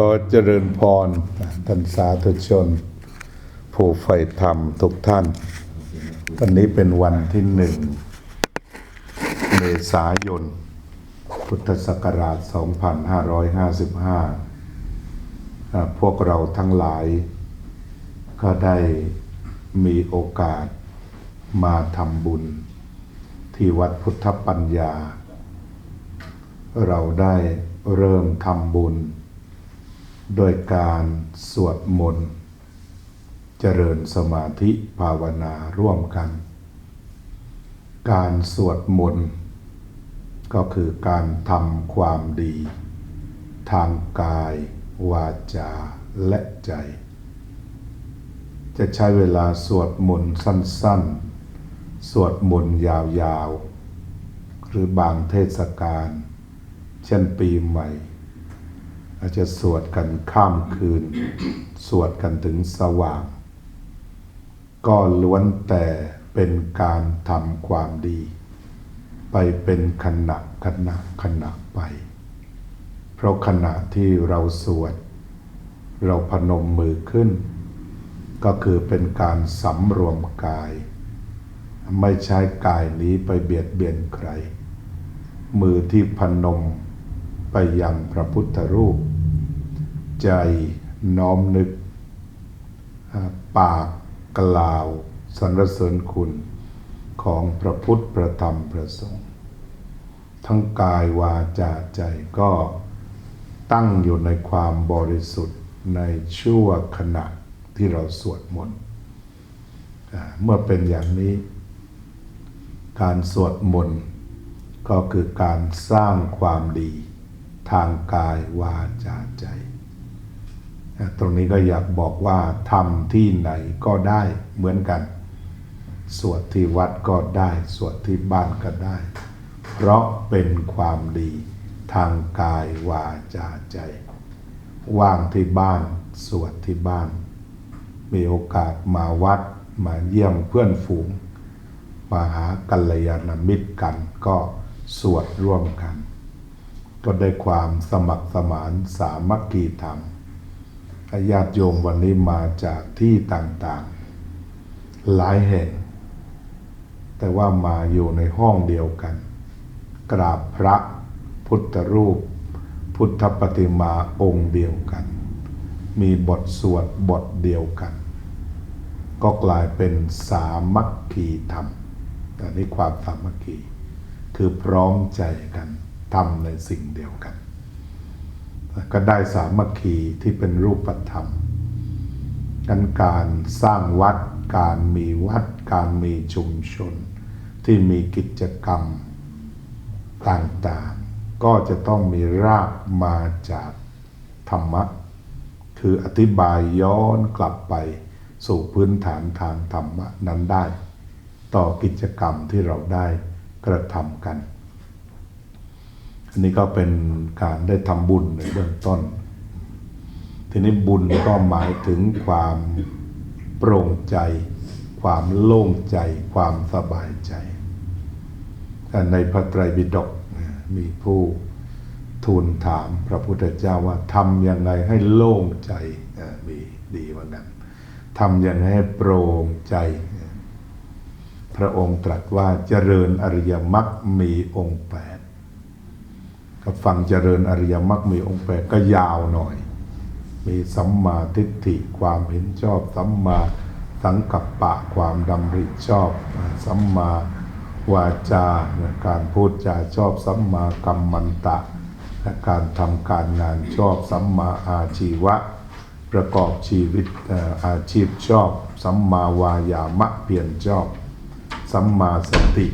ขอเจริญพรท่านสาธุชน ผู้ใฝ่ธรรมทุกท่าน วันนี้เป็นวันที่หนึ่งเมษายน พุทธศักราช 2555 พวกเราทั้งหลาย ก็ได้มีโอกาสมาทำบุญ ที่วัดพุทธปัญญา เราได้เริ่มทำบุญ โดยการสวดมนต์ เจริญสมาธิภาวนาร่วมกัน การสวดมนต์ก็คือการทำความดี ทางกาย วาจา และใจ จะใช้เวลาสวดมนต์สั้น ๆ สวดมนต์ยาว ๆ หรือบางเทศกาล เช่นปีใหม่ อาจจะสวดกันข้ามคืน สวดกันถึงสว่าง ก็ล้วนแต่เป็นการทำความดี ไปเป็นขณะขณะขณะไป เพราะขณะที่เราสวด เราพนมมือขึ้น ก็คือเป็นการสำรวมกาย ไม่ใช้กายนี้ไปเบียดเบียนใคร มือที่พนมไปยังพระพุทธรูป ใจน้อมนึก ปากกล่าวสรรเสริญคุณของพระพุทธพระธรรมพระสงฆ์ทั้งกายวาจาใจก็ตั้งอยู่ในความบริสุทธิ์ในชั่วขณะที่เราสวดมนต์เมื่อเป็นอย่างนี้ การสวดมนต์ก็คือการสร้างความดีทางกายวาจาใจ ตรงนี้ก็อยากบอกว่าทำที่ไหนก็ได้เหมือนกัน สวดที่วัดก็ได้ สวดที่บ้านก็ได้ เพราะเป็นความดีทางกายวาจาใจ ว่างที่บ้าน สวดที่บ้าน มีโอกาสมาวัดมาเยี่ยมเพื่อนฝูงมาหากัลยาณมิตรกันก็สวดร่วมกัน ก็ได้ความสมัครสมานสามัคคีธรรม ญาติโยมวันนี้มาจากที่ต่างๆ หลายแห่ง แต่ว่ามาอยู่ในห้องเดียวกัน กราบพระพุทธรูป พุทธปฏิมาองค์เดียวกัน มีบทสวดบทเดียวกัน ก็กลายเป็นสามัคคีธรรมอันนี้ความสามัคคี คือพร้อมใจกันทำในสิ่งเดียวกัน ก็ได้สามัคคีที่เป็นรูปธรรมกันการสร้างวัด การมีวัด การมีชุมชน ที่มีกิจกรรมต่างๆ ก็จะต้องมีรากมาจากธรรมะ คืออธิบายย้อนกลับไปสู่พื้นฐานทางธรรมะนั้นได้ ต่อกิจกรรมที่เราได้กระทำกัน อันนี้ก็เป็นการได้ทำบุญในเบื้องต้น ทีนี้บุญก็หมายถึงความโปร่งใจ ความโล่งใจ ความสบายใจ ในพระไตรปิฎกมีผู้ทูลถามพระพุทธเจ้าว่าทำยังไงให้โล่งใจมีดีเหมือนกันทำยังไงให้โปร่งใจ พระองค์ตรัสว่าเจริญอริยมรรคมีองค์แปด ก็ฟังเจริญอริยมรรคมีองค์แปดก็ยาวหน่อย มีสัมมาทิฏฐิความเห็นชอบ สัมมาสังกัปปะความดำริชอบ สัมมาวาจาการพูดจาชอบ สัมมากัมมันตะ การทำการงานชอบ สัมมาอาชีวะ ประกอบชีวิตอาชีพชอบ สัมมาวายามะเพียรชอบสัมมาสติ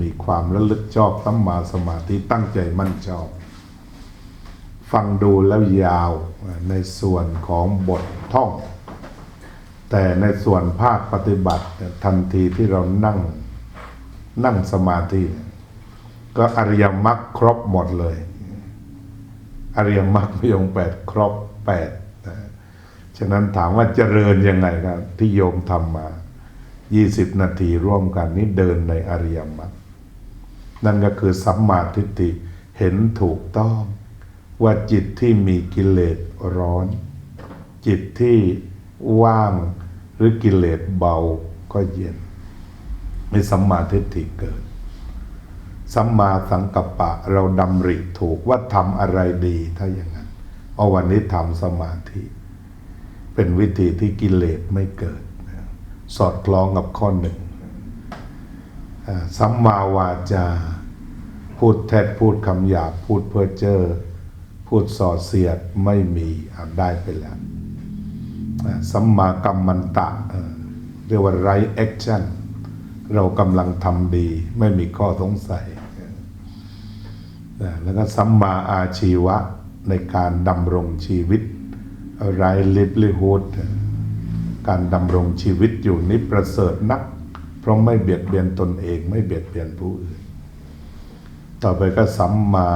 มีความระลึกชอบ สัมมาสมาธิตั้งใจมั่นชอบ ฟังดูแล้วยาวในส่วนของบทท่อง แต่ในส่วนภาคปฏิบัติทันทีที่เรานั่งนั่งสมาธิ ก็อริยมรรคครบหมดเลย อริยมรรคมีองค์แปดครบแปดนะฉะนั้นถามว่าเจริญยังไงครับ ที่โยมทำมา 20 นาทีร่วมกันนี้เดินในอริยมรรคนั่นก็คือสัมมาทิฏฐิเห็นถูกต้อง ว่าจิตที่มีกิเลสร้อน จิตที่ว่างหรือกิเลสเบาก็เย็นมีสัมมาทิฏฐิเกิด สัมมาสังกัปปะเราดำริถูกว่าทำอะไรดีถ้าอย่างนั้นเอาวันนี้ทำสมาธิ เป็นวิธีที่กิเลสไม่เกิด สอดคล้องกับข้อหนึ่งสัมมาวาจา พูดแท้พูดคำหยาบพูดเพ้อเจ้อ พูดส่อเสียดไม่มีได้ไปแล้วสัมมากัมมันตะเรียกว่าไรแอคชั่นเรากำลังทำดีไม่มีข้อสงสัย แล้วก็สัมมาอาชีวะในการดำรงชีวิตไรลิบลิฮูดการดำรงชีวิตอยู่นี้ประเสริฐนัก เพราะไม่เบียดเบียนตนเองไม่เบียดเบียนผู้อื่น ต่อไปก็สัมมา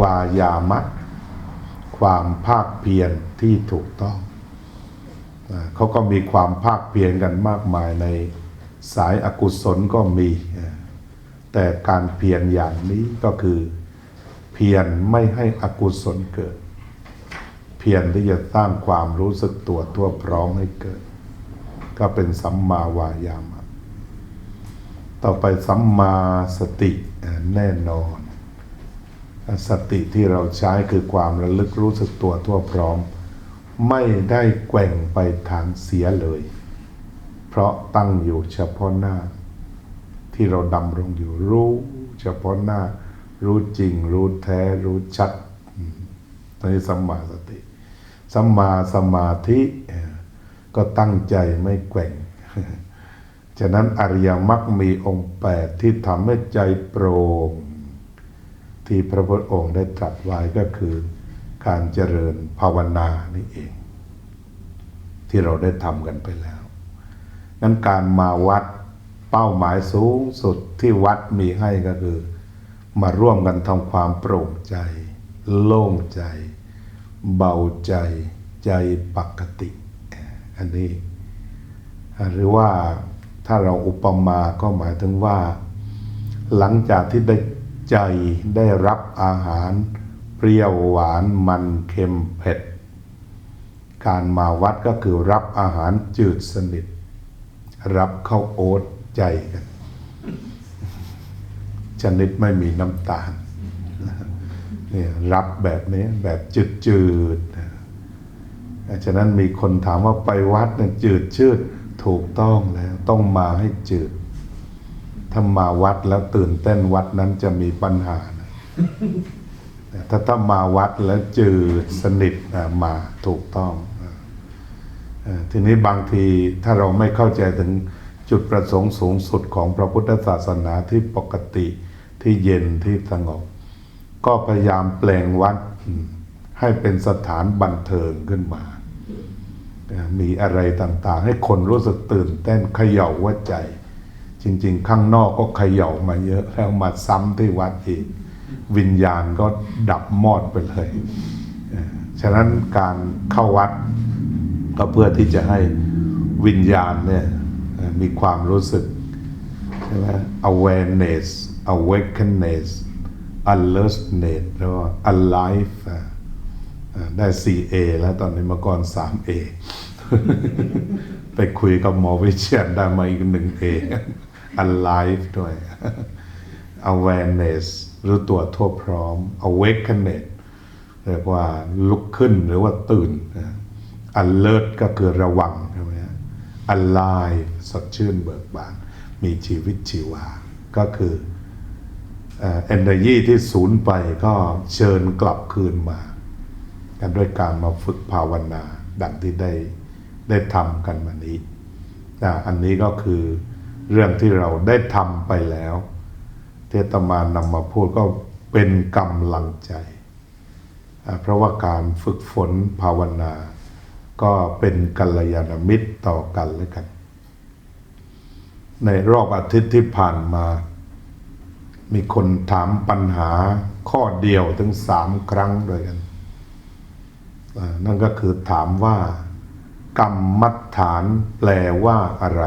วายามะ ความภาคเพียรที่ถูกต้อง เขาก็มีความภาคเพียรกันมากมายในสายอากุศลก็มี แต่การเพียรอย่างนี้ก็คือเพียรไม่ให้อกุศลเกิด เพียรที่จะสร้างความรู้สึกตัวทั่วพร้อมให้เกิด ก็เป็นสัมมาวายามะ ต่อไปสัมมาสติแน่นอน สติที่เราใช้คือความระลึกรู้สึกตัวทั่วพร้อม ไม่ได้แกว่งไปทางเสียเลย เพราะตั้งอยู่เฉพาะหน้า ที่เราดำรงอยู่รู้เฉพาะหน้า รู้จริง รู้แท้ รู้ชัดตอนนี้สัมมาสติสัมมาสมาธิก็ตั้งใจไม่แกว่ง ฉะนั้นอริยมรรคมีองค์แปดที่ทำให้ใจโปร่ง ที่พระพุทธองค์ได้ตรัสไว้ก็คือการเจริญภาวนานี่เอง ที่เราได้ทำกันไปแล้ว นั้นการมาวัดเป้าหมายสูงสุดที่วัดมีให้ก็คือ มาร่วมกันทำความโปร่งใจ โล่งใจ เบาใจใจปกติ อันนี้ หรือว่าถ้าเราอุปมาก็หมายถึงว่า หลังจากที่ได้ ใจได้รับอาหาร เปรี้ยวหวานมันเค็มเผ็ด การมาวัดก็คือรับอาหารจืดสนิท รับข้าวโอ๊ตใจกัน ชนิดไม่มีน้ำตาลเนี่ยรับแบบนี้แบบจืดๆนะฉะนั้นมีคนถามว่าไปวัดเนี่ยจืดชืดถูกต้องแล้ว ต้องมาให้จืด ถ้ามาวัดแล้วตื่นเต้นวัดนั้นจะมีปัญหานะแต่ถ้าถ้ามาวัดแล้วจืดสนิทมาถูกต้อง ทีนี้บางทีถ้าเราไม่เข้าใจถึงจุดประสงค์สูงสุดของพระพุทธศาสนาที่ปกติที่เย็นที่สงบ ก็พยายามแปลงวัดให้เป็นสถานบันเทิงขึ้นมา มีอะไรต่างๆ ให้คนรู้สึกตื่นเต้นเขย่าหัวใจ จริง ๆ ข้างนอกก็เขย่ามาเยอะแล้วมาซ้ำที่วัดอีก วิญญาณก็ดับมอดไปเลยอ่อฉะนั้นการเข้าวัดก็เพื่อที่จะให้วิญญาณเนี่ยมีความรู้สึกใช่ไหม awareness awakeness alertness แล้ว alive อ่าได้ 4A แล้วตอนนี้มาก่อน 3A ไปคุยกับหมอวิเชียนได้มาอีกหนึ่ง A alive ด้วย awareness รู้ตัวทั่วพร้อม awakeness เรียกว่าลุกขึ้นหรือว่าตื่น alert ก็คือระวังใช่ไหม alive สดชื่นเบิกบาน มีชีวิตชีวา ก็คือ energy ที่สูญไปก็เชิญกลับคืนมา กันด้วยการมาฝึกภาวนา ดังที่ได้ได้ทำกันมานี้ อันนี้ก็คือ เรื่องที่เราได้ทำไปแล้ว เทตมานำมาพูดก็เป็นกำลังใจ เพราะว่าการฝึกฝนภาวนา ก็เป็นกัลยาณมิตรต่อกันและกัน ในรอบอาทิตย์ที่ผ่านมา มีคนถามปัญหาข้อเดียวถึงสามครั้งด้วยกัน นั่นก็คือถามว่า กรรมัฐฐานแปลว่าอะไร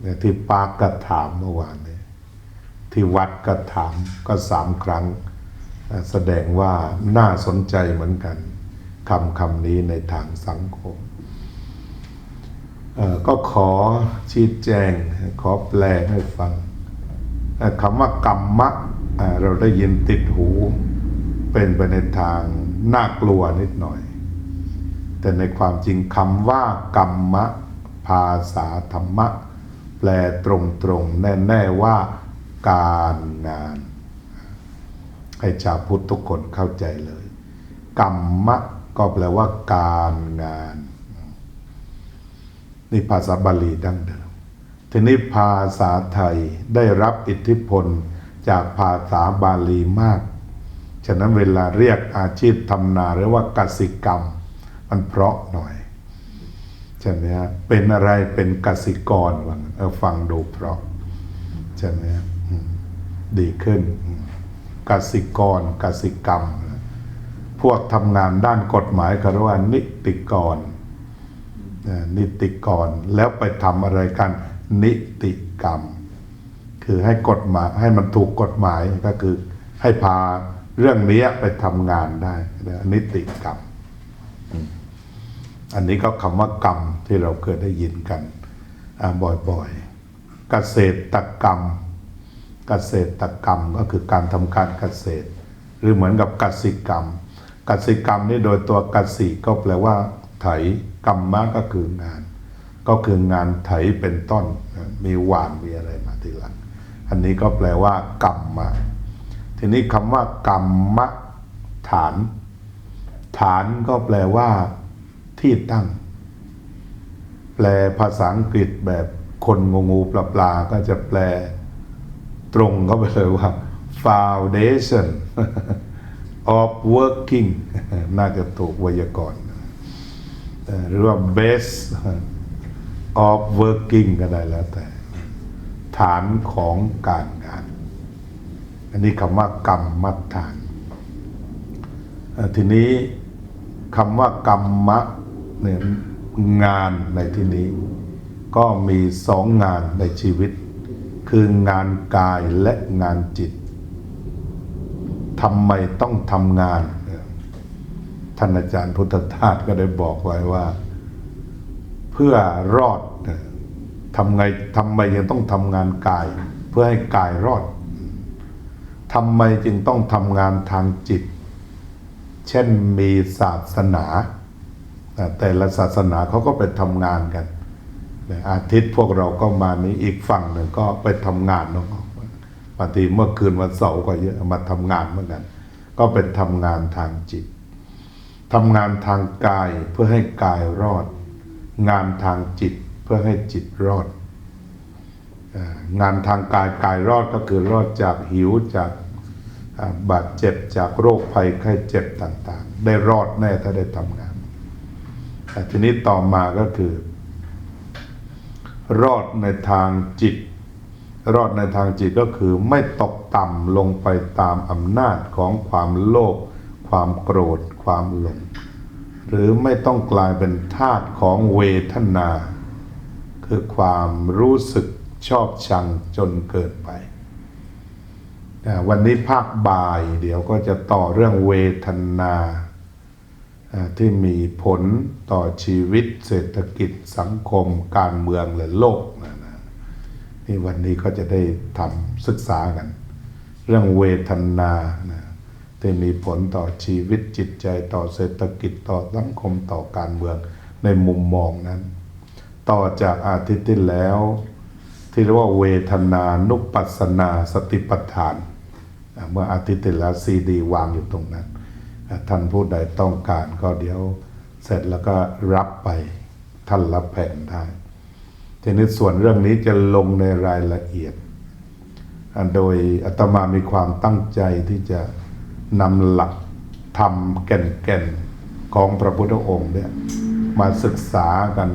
เนี่ยที่ปากก็ถามเมื่อวานนี้ที่วัดก็ถามก็สามครั้ง แสดงว่าน่าสนใจเหมือนกันคำคำนี้ในทางสังคม ก็ขอชี้แจงขอแปลให้ฟังคำว่ากรรมะเราได้ยินติดหู เป็นไปในทางน่ากลัวนิดหน่อย แต่ในความจริงคำว่ากรรมะ ภาษาธรรมะ แปลตรงๆ แน่ๆว่าการงาน ให้ชาวพุทธทุกคนเข้าใจเลย กรรมะก็แปลว่าการงาน นี่ภาษาบาลีดั้งเดิม ทีนี้ภาษาไทยได้รับอิทธิพลจากภาษาบาลีมาก ฉะนั้นเวลาเรียกอาชีพทำนาเรียกว่ากสิกรรม มันเพราะหน่อย ใช่ไหมฮะเป็นอะไรเป็นกสิกรว่างั้นเออฟังดูเพราะใช่ไหมฮะดีขึ้นกสิกรกสิกรรม พวกทำงานด้านกฎหมายเขาเรียกว่านิติกร นิติกรแล้วไปทำอะไรกัน นิติกรรม คือให้กฎหมายให้มันถูกกฎหมายก็คือให้พาเรื่องนี้ไปทำงานได้นิติกรรม อันนี้ก็คำว่ากรรมที่เราเคยได้ยินกันบ่อยๆ เกษตรกรรม เกษตรกรรมก็คือการทำการเกษตร หรือเหมือนกับกสิกรรม กสิกรรมนี่โดยตัวกสิก็แปลว่า ไถกรรมะก็คืองาน ก็คืองานไถเป็นต้น มีหวานมีอะไรมาทีหลัง อันนี้ก็แปลว่ากรรมะทีนี้คำว่ากรรมะฐาน ฐานก็แปลว่า ที่ตั้ง แปลภาษาอังกฤษแบบคนงงูปลาปลาก็จะแปลตรงเข้าไปเลยว่า foundation of working น่าจะถูกไวยากรณ์หรือว่า base of working ก็ได้แล้วแต่ ฐานของการงาน อันนี้คำว่ากรรมมัฐาน ทีนี้คำว่ากรรมะ เนี่ยงานในที่นี้ ก็มีสองงานในชีวิต คืองานกายและงานจิตทำไมต้องทำงาน ท่านอาจารย์พุทธทาสก็ได้บอกไว้ว่า เพื่อรอดทำไงทำไมยังต้องทำงานกาย เพื่อให้กายรอดทำไมจึงต้องทำงานทางจิต เช่นมีศาสนา แต่ละศาสนาเขาก็ไปทำงานกันอาทิตย์พวกเราก็มานี้อีกฝั่งหนึ่งก็ไปทำงานเนาะบางทีเมื่อคืนวันเสาร์ก็เยอะมาทำงานเหมือนกัน ก็เป็นทำงานทางจิตทำงานทางกายเพื่อให้กายรอด งานทางจิตเพื่อให้จิตรอด งานทางกายกายรอดก็คือรอดจากหิวจากบาดเจ็บจากโรคภัยไข้เจ็บต่างๆ ได้รอดแน่ถ้าได้ทำงาน ทีนี้ต่อมาก็คือ รอดในทางจิต รอดในทางจิตก็คือไม่ตกต่ำลงไปตามอำนาจของความโลภความโกรธ ความหลง หรือไม่ต้องกลายเป็นทาสของเวทนา คือความรู้สึกชอบชังจนเกินไปวันนี้ภาคบ่ายเดี๋ยวก็จะต่อเรื่องเวทนา ที่มีผลต่อชีวิตเศรษฐกิจสังคม การเมืองและโลกนะนะนี่วันนี้ก็จะได้ทำศึกษากัน เรื่องเวทนานะที่มีผลต่อชีวิตจิตใจต่อเศรษฐกิจต่อสังคมต่อการเมืองในมุมมองนั้น ต่อจากอาทิตย์ที่แล้ว ที่เรียกว่าเวทนานุปัสสนาสติปัฏฐาน เมื่ออาทิตย์ที่แล้วซีดีวางอยู่ตรงนั้น ท่านผู้ใดต้องการก็เดี๋ยวเสร็จแล้วก็รับไปท่านรับแผ่นได้ทีนี้ส่วนเรื่องนี้จะลงในรายละเอียด โดยอาตมามีความตั้งใจที่จะนำหลักธรรมแก่นๆของพระพุทธองค์เนี่ยมาศึกษากัน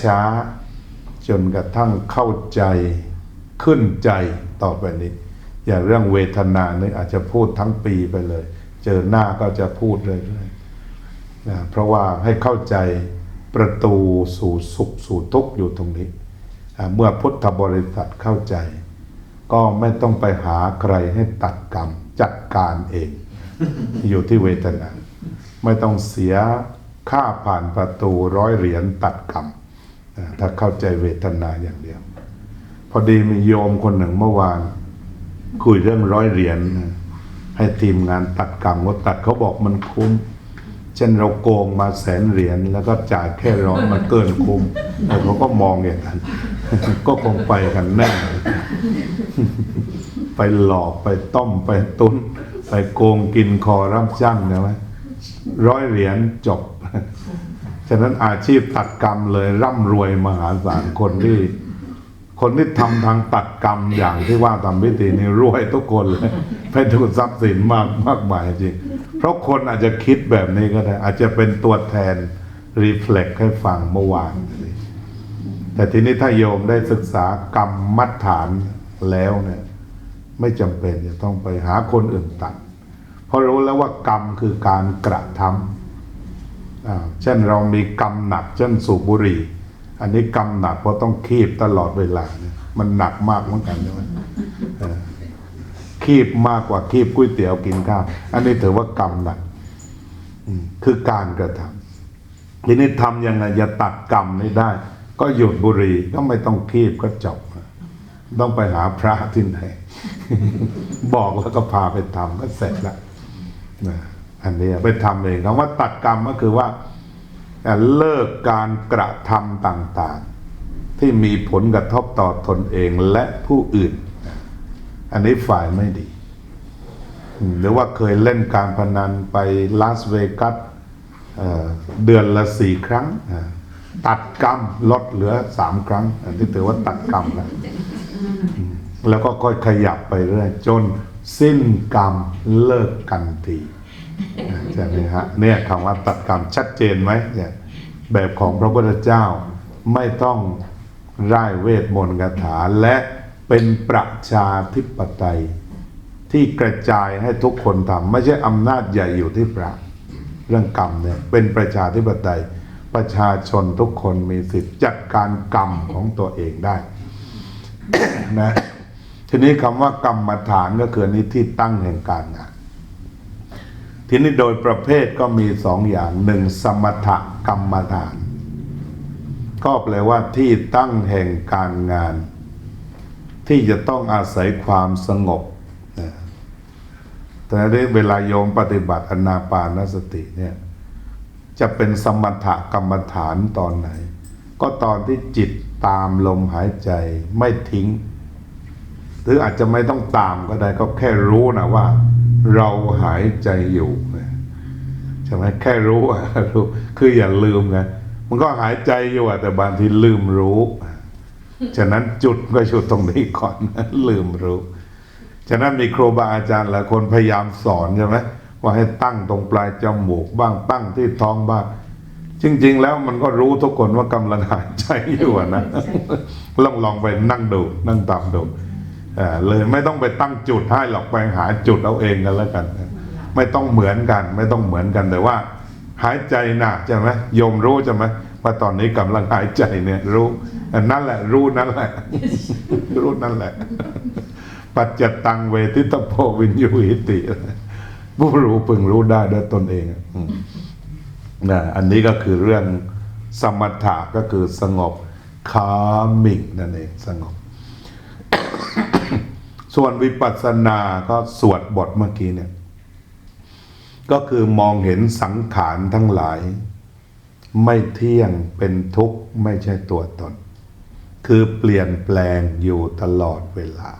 ช้าๆจนกระทั่งเข้าใจขึ้นใจต่อไปนี้ อย่างเรื่องเวทนาเนี่ยอาจจะพูดทั้งปีไปเลย เจอหน้าก็จะพูดเรื่อยๆนะเพราะว่าให้เข้าใจประตูสู่สุขสู่ทุกข์อยู่ตรงนี้เมื่อพุทธบริษัทเข้าใจ ก็ไม่ต้องไปหาใครให้ตัดกรรมจัดการเอง อยู่ที่เวทนาไม่ต้องเสียค่าผ่านประตูร้อยเหรียญตัดกรรมถ้าเข้าใจเวทนาอย่างเดียว พอดีมีโยมคนหนึ่งเมื่อวาน คุยเรื่องร้อยเหรียญนะ ให้ทีมงานตัดกรรมก็ตัดเขาบอกมันคุ้ม เช่นเราโกงมาแสนเหรียญแล้วก็จ่ายแค่ร้อยมันเกินคุ้มเออเขาก็มองอย่างนั้น ก็คงไปกันแน่ ไปหลอกไปต้มไปตุนไปโกงกินคอรับจ้างนะไหมร้อยเหรียญจบ ฉะนั้นอาชีพตัดกรรมเลยร่ำรวยมหาศาลคนที่ คนที่ทำทางตัดกรรมอย่างที่ว่าทำพิธีนี่รวยทุกคนเลยไปถูกทรัพย์สินมากมากมายจริง เพราะคนอาจจะคิดแบบนี้ก็ได้ อาจจะเป็นตัวแทนรีเฟล็กให้ฟังเมื่อวานนี้แต่ทีนี้ถ้าโยมได้ศึกษากรรมมัดฐานแล้วเนี่ย ไม่จำเป็นจะต้องไปหาคนอื่นตัด เพราะรู้แล้วว่ากรรมคือการกระทำอ่าเช่นเรามีกรรมหนัก เช่นสูบบุหรี่ อันนี้กรรมหนักเพราะต้องคีบตลอดเวลาเนี่ยมันหนักมากเหมือนกันใช่ไหมคีบมากกว่าคีบก๋วยเตี๋ยวกินข้าวอันนี้ถือว่ากรรมหนักคือการกระทำทีนี้ทำยังไงจะตัดกรรมนี้ได้ ก็หยุดบุหรี่ก็ไม่ต้องคีบก็จบต้องไปหาพระที่ไหน บอกแล้วก็พาไปทำก็เสร็จแล้วนะอันนี้ไปทำเองคำว่าตัดกรรมก็คือว่า เลิกการกระทำต่างๆ ที่มีผลกระทบต่อตนเองและผู้อื่น อันนี้ฝ่ายไม่ดี หรือว่าเคยเล่นการพนันไปลาสเวกัสเดือนละสี่ครั้ง ตัดกรรมลดเหลือสามครั้ง อันที่ถือว่าตัดกรรมแล้วแล้วก็ค่อยขยับไปเรื่อยจนสิ้นกรรมเลิกกันที ใช่ไหมฮะเนี่ยคำว่าตัดกรรมชัดเจนไหมเนี่ยแบบของพระพุทธเจ้าไม่ต้องร่ายเวทมนต์คาถาและเป็นประชาธิปไตย ที่กระจายให้ทุกคนทำไม่ใช่อำนาจใหญ่อยู่ที่พระเรื่องกรรมเนี่ยเป็นประชาธิปไตย ประชาชนทุกคนมีสิทธิ์จัดการกรรมของตัวเองได้นะทีนี้คำว่ากรรมฐานก็คือนนี้ที่ตั้งแห่งการงาน ทีนี้โดยประเภทก็มีสองอย่างหนึ่งสมถกรรมฐาน ก็แปลว่าที่ตั้งแห่งการงาน ที่จะต้องอาศัยความสงบนะแต่ในเวลาโยมปฏิบัติอนาปานสติเนี่ยจะเป็นสมถกรรมฐานตอนไหน ก็ตอนที่จิตตามลมหายใจไม่ทิ้ง หรืออาจจะไม่ต้องตามก็ได้ก็แค่รู้นะว่า เราหายใจอยู่ใช่ไหมแค่รู้อะรู้คืออย่าลืมไงมันก็หายใจอยู่อะแต่บางทีลืมรู้ ฉะนั้นจุดก็จุดตรงนี้ก่อนลืมรู้ ฉะนั้นมีครูบาอาจารย์หลายคนพยายามสอนใช่ไหมว่าให้ตั้งตรงปลายจมูกบ้างตั้งที่ท้องบ้างจริง ๆ แล้วมันก็รู้ทุกคนว่ากำลังหายใจอยู่อะนะลองลองไปนั่งดูนั่งตามดู เอ่อเลยไม่ต้องไปตั้งจุดให้หรอกไปหาจุดเอาเองกันแล้วกัน ไม่ต้องเหมือนกัน ไม่ต้องเหมือนกันแต่ว่า หายใจหนักใช่ไหมโยมรู้ใช่ไหมว่าตอนนี้กำลังหายใจเนี่ยรู้นั่นแหละ รู้นั่นแหละ รู้นั่นแหละ ปัจจตังเวทิตโพวินยูหิติผู้รู้พึงรู้ได้ด้วยตนเองอืมนะอันนี้ก็คือเรื่องสมถะก็คือสงบคามิกนั่นเองสงบ ส่วนวิปัสสนาก็สวดบทเมื่อกี้เนี่ย ก็คือมองเห็นสังขารทั้งหลาย ไม่เที่ยงเป็นทุกข์ไม่ใช่ตัวตน คือเปลี่ยนแปลงอยู่ตลอดเวลา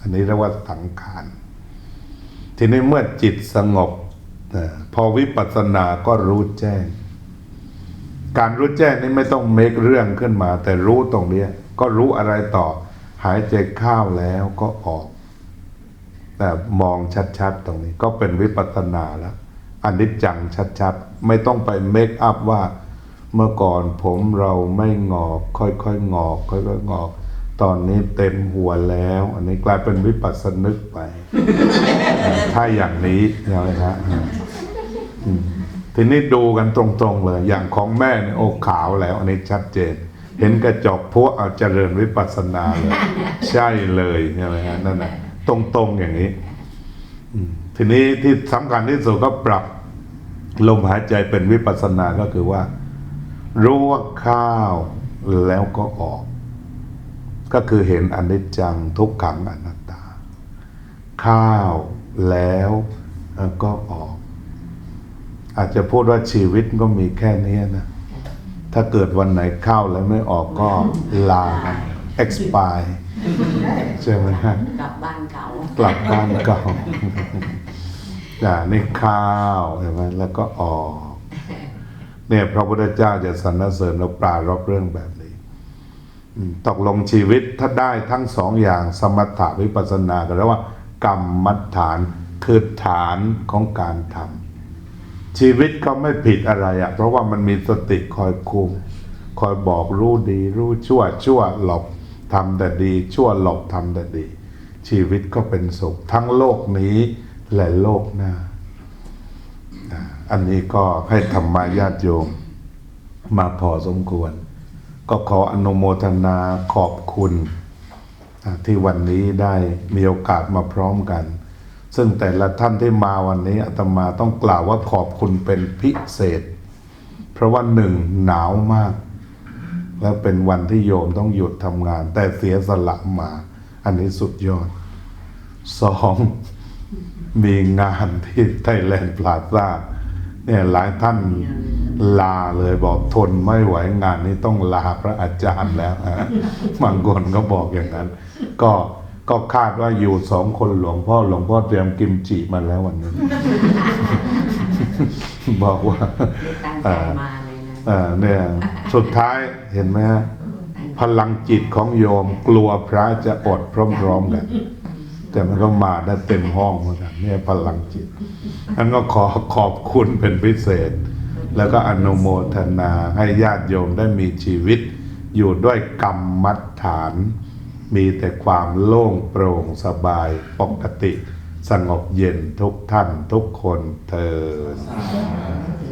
อันนี้เรียกว่าสังขารทีนี้เมื่อจิตสงบพอวิปัสสนาก็รู้แจ้ง การรู้แจ้งนี่ไม่ต้องเมคเรื่องขึ้นมา แต่รู้ตรงเนี้ก็รู้อะไรต่อ หายใจเข้าแล้วก็ออก แต่มองชัดๆ ตรงนี้ก็เป็นวิปัสสนาแล้วอันนี้จังชัดๆ ไม่ต้องไปเมคอัพว่าเมื่อก่อนผมเราไม่งอก ค่อยๆงอก ค่อยๆงอก ตอนนี้เต็มหัวแล้ว อันนี้กลายเป็นวิปัสสนึกไป ถ้าอย่างนี้ใช่ไหมครับทีนี้ดูกันตรงๆเลย อย่างของแม่เนี่ยโอ้ขาวแล้ว อันนี้ชัดเจน เห็นกระจกพวกเอาเจริญวิปัสสนาเลย ใช่เลยใช่ไหมฮะนั่นแหละ ตรงๆอย่างนี้อืมทีนี้ที่สำคัญที่สุดก็ปรับลมหายใจเป็นวิปัสสนาก็คือว่า รู้ว่าข้าวแล้วก็ออก ก็คือเห็นอนิจจังทุกขังอนัตตา ข้าวแล้วก็ออก อาจจะพูดว่าชีวิตก็มีแค่นี้นะ ถ้าเกิดวันไหนเข้าแล้วไม่ออกก็ลากัน expire ใช่ไหมฮะกลับบ้านเก่ากลับบ้านเก่าอ่านี่ข้าวเห็นไหมแล้วก็ออกเนี่ยพระพุทธเจ้าจะสรรเสริญเราปรารบเรื่องแบบนี้อืมตกลงชีวิตถ้าได้ทั้งสองอย่างสมถะวิปัสสนาก็เรียกว่ากรรมมัฏฐานคือฐานของการทำชีวิตก็ไม่ผิดอะไรอะ่ะเพราะว่ามันมีสติคอยคุม คอยบอกรู้ดีรู้ชั่วชั่วหลบ ทำแต่ดี ชั่วหลบทำแต่ดี ชีวิตก็เป็นสุข ทั้งโลกนี้และโลกหน้า อันนี้ก็ให้ธรรมาญาติโยมมาพอสมควร ก็ขออนุโมทนาขอบคุณที่วันนี้ได้มีโอกาสมาพร้อมกัน ซึ่งแต่ละท่านที่มาวันนี้อาตมาต้องกล่าวว่าขอบคุณเป็นพิเศษ เพราะว่าหนึ่งหนาวมาก แล้วเป็นวันที่โยมต้องหยุดทำงาน แต่เสียสละมา อันนี้สุดยอดสองมีงานที่ไทยแลนด์พลาซ่าเนี่ยหลายท่านลาเลยบอกทนไม่ไหวงานนี้ต้องลาพระอาจารย์แล้วฮะบางคนก็บอกอย่างนั้น ก็ก็คาดว่าอยู่สองคนหลวงพ่อหลวงพ่อเตรียมกิมจิมาแล้ววันนี้ บอกว่า ตั้งใจมาเลยนะเอ่อเนี่ยสุดท้ายเห็นไหมฮะพลังจิตของโยมกลัวพระจะอดพร้อมๆกันแต่มันก็มาได้เต็มห้องเหมือนกันเนี่ยพลังจิตนั้นก็ขอขอบคุณเป็นพิเศษ แล้วก็อนุโมทนาให้ญาติโยมได้มีชีวิต อยู่ด้วยกรรมมัฏฐาน มีแต่ความโล่งโปร่งสบายปกติ สงบเย็นทุกท่านทุกคนเธอญ